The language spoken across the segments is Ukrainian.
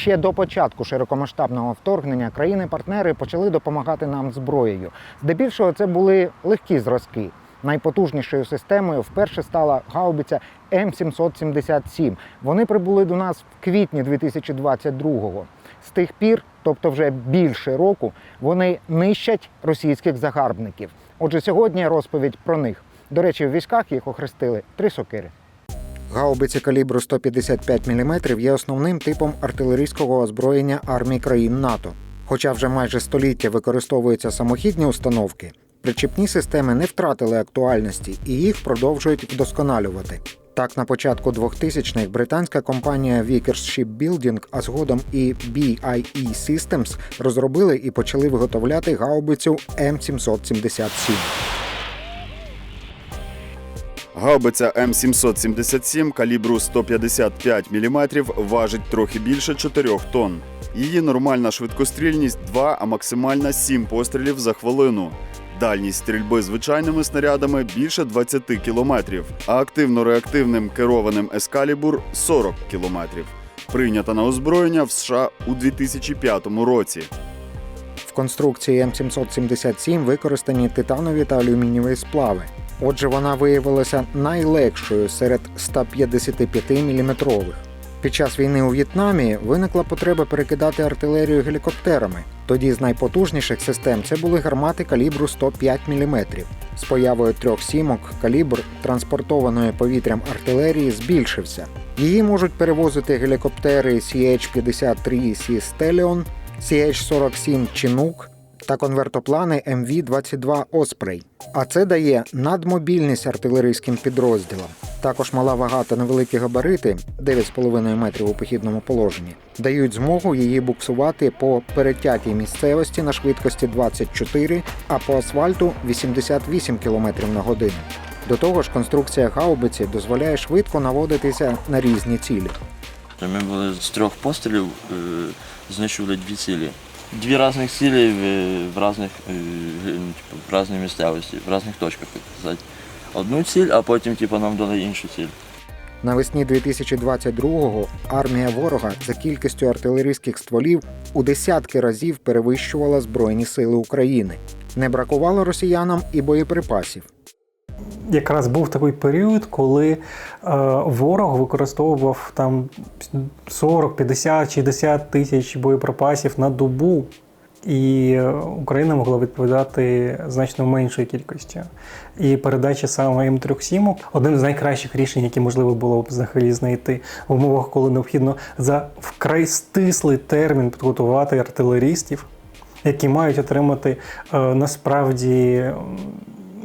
Ще до початку широкомасштабного вторгнення країни-партнери почали допомагати нам зброєю. Здебільшого це були легкі зразки. Найпотужнішою системою вперше стала гаубиця М777. Вони прибули до нас в квітні 2022-го. З тих пір, тобто вже більше року, вони нищать російських загарбників. Отже, сьогодні розповідь про них. До речі, в військах їх охрестили три сокири. Гаубиці калібру 155 мм є основним типом артилерійського озброєння армій країн НАТО. Хоча вже майже століття використовуються самохідні установки, причепні системи не втратили актуальності і їх продовжують вдосконалювати. Так, на початку 2000-х британська компанія Vickers Shipbuilding, а згодом і BIE Systems розробили і почали виготовляти гаубицю М777. Гаубиця М777 калібру 155 мм важить трохи більше 4 тонн. Її нормальна швидкострільність 2, а максимальна 7 пострілів за хвилину. Дальність стрільби звичайними снарядами більше 20 км, а активно-реактивним керованим Ескалібур 40 км. Прийнята на озброєння в США у 2005 році. В конструкції М777 використані титанові та алюмінієві сплави. Отже, вона виявилася найлегшою серед 155 мм. Під час війни у В'єтнамі виникла потреба перекидати артилерію гелікоптерами. Тоді з найпотужніших систем це були гармати калібру 105 мм. З появою трьох сімок калібр транспортованої повітрям артилерії збільшився. Її можуть перевозити гелікоптери CH-53 Sea Stallion, CH-47 Chinook та конвертоплани MV-22 Osprey. А це дає надмобільність артилерійським підрозділам. Також мала вага та невеликі габарити 9,5 метрів у похідному положенні дають змогу її буксувати по перетятій місцевості на швидкості 24, а по асфальту 88 км на годину. До того ж, конструкція гаубиці дозволяє швидко наводитися на різні цілі. Ми були з трьох пострілів, е, знищували дві цілі. Дві різних цілі в, різних, е, ну, типу, в різній місцевості, в різних точках, так сказати. Одну ціль, а потім типу, нам дали іншу ціль. Навесні 2022-го армія ворога за кількістю артилерійських стволів у десятки разів перевищувала Збройні сили України. Не бракувало росіянам і боєприпасів. Якраз був такий період, коли е, ворог використовував там 40, 50, 60 тисяч боєприпасів на добу. І е, Україна могла відповідати значно меншою кількістю. І передача саме М3 сімок одним з найкращих рішень, які можливо було б взагалі знайти в умовах, коли необхідно за вкрай стислий термін підготувати артилерістів, які мають отримати е, насправді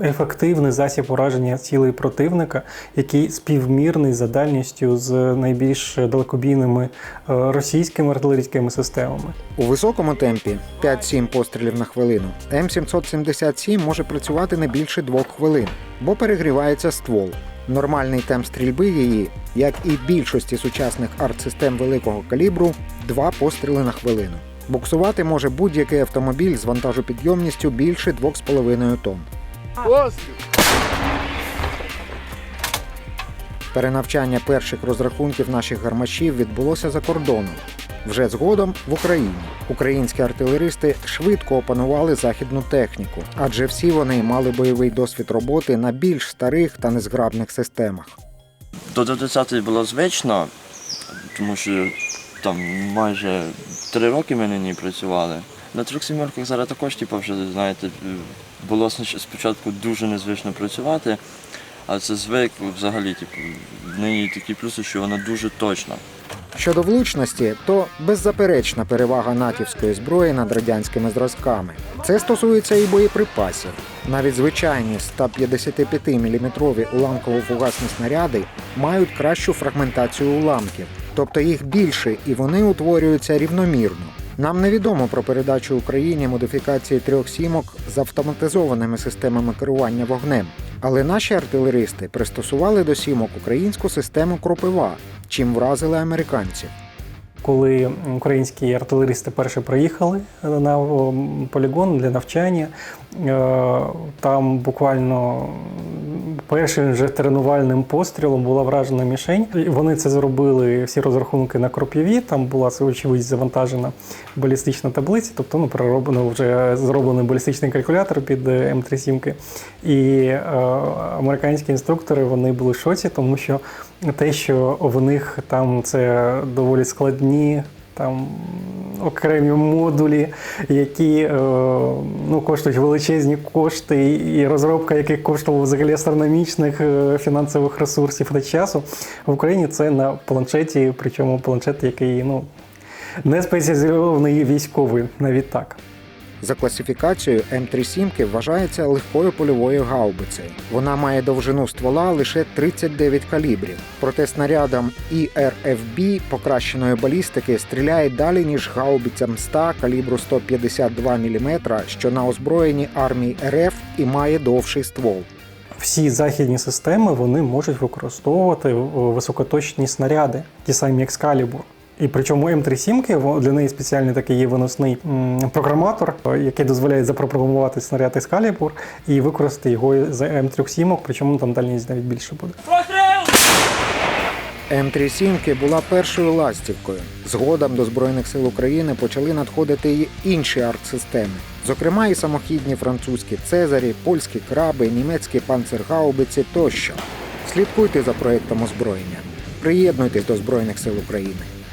ефективний засіб ураження цілей противника, який співмірний за дальністю з найбільш далекобійними е, російськими артилерійськими системами. У високому темпі 5-7 пострілів на хвилину. М777 може працювати не більше двох хвилин, бо перегрівається ствол. Нормальний темп стрільби її, як і більшості сучасних артсистем великого калібру, два постріли на хвилину. Буксувати може будь-який автомобіль з вантажопідйомністю більше 2,5 тонн. Перенавчання перших розрахунків наших гармашів відбулося за кордоном. Вже згодом в Україні українські артилеристи швидко опанували західну техніку, адже всі вони мали бойовий досвід роботи на більш старих та незграбних системах. До 20 було звично, тому що там майже три роки ми на ній працювали. На трьох сімерках зараз також, типу, вже, знаєте, було спочатку дуже незвично працювати, а це звик взагалі, типу, в неї такі плюси, що вона дуже точна. Щодо влучності, то беззаперечна перевага натівської зброї над радянськими зразками. Це стосується і боєприпасів. Навіть звичайні 155-мм уламково-фугасні снаряди мають кращу фрагментацію уламків, тобто їх більше і вони утворюються рівномірно. Нам невідомо про передачу Україні модифікації трьох сімок з автоматизованими системами керування вогнем, але наші артилеристи пристосували до сімок українську систему кропива, чим вразили американців. Коли українські артилеристи перші приїхали на полігон для навчання, е, там буквально першим же тренувальним пострілом була вражена мішень. Вони це зробили всі розрахунки на кроп'єві. Там була очевидь завантажена балістична таблиця, тобто ну, перероблено вже зроблений балістичний калькулятор під е, М37. І е, американські інструктори вони були в шоці, тому що те, що в них там це доволі складні. Там окремі модулі, які е, ну, коштують величезні кошти, і розробка яких коштувала взагалі астрономічних е, фінансових ресурсів та часу. В Україні це на планшеті, причому планшет, який ну, не спеціалізований військовий, навіть так. За класифікацією М37 вважається легкою польовою гаубицею. Вона має довжину ствола лише 39 калібрів. Проте снарядам ІРФБ покращеної балістики стріляє далі, ніж гаубицям 100 калібру 152 мм, що на озброєнні армії РФ і має довший ствол. Всі західні системи вони можуть використовувати е, високоточні снаряди, ті самі Excalibur. І причому М37 во- для неї спеціальний такий є виносний програматор, е, який дозволяє запрограмувати снаряд Excalibur і використати його за М37, причому там дальність навіть більше буде. М37 була першою ластівкою. Згодом до Збройних сил України почали надходити й інші артсистеми, зокрема і самохідні французькі Цезарі, польські краби, німецькі панцергаубиці тощо. Слідкуйте за проектом озброєння. Приєднуйтесь до Збройних сил України.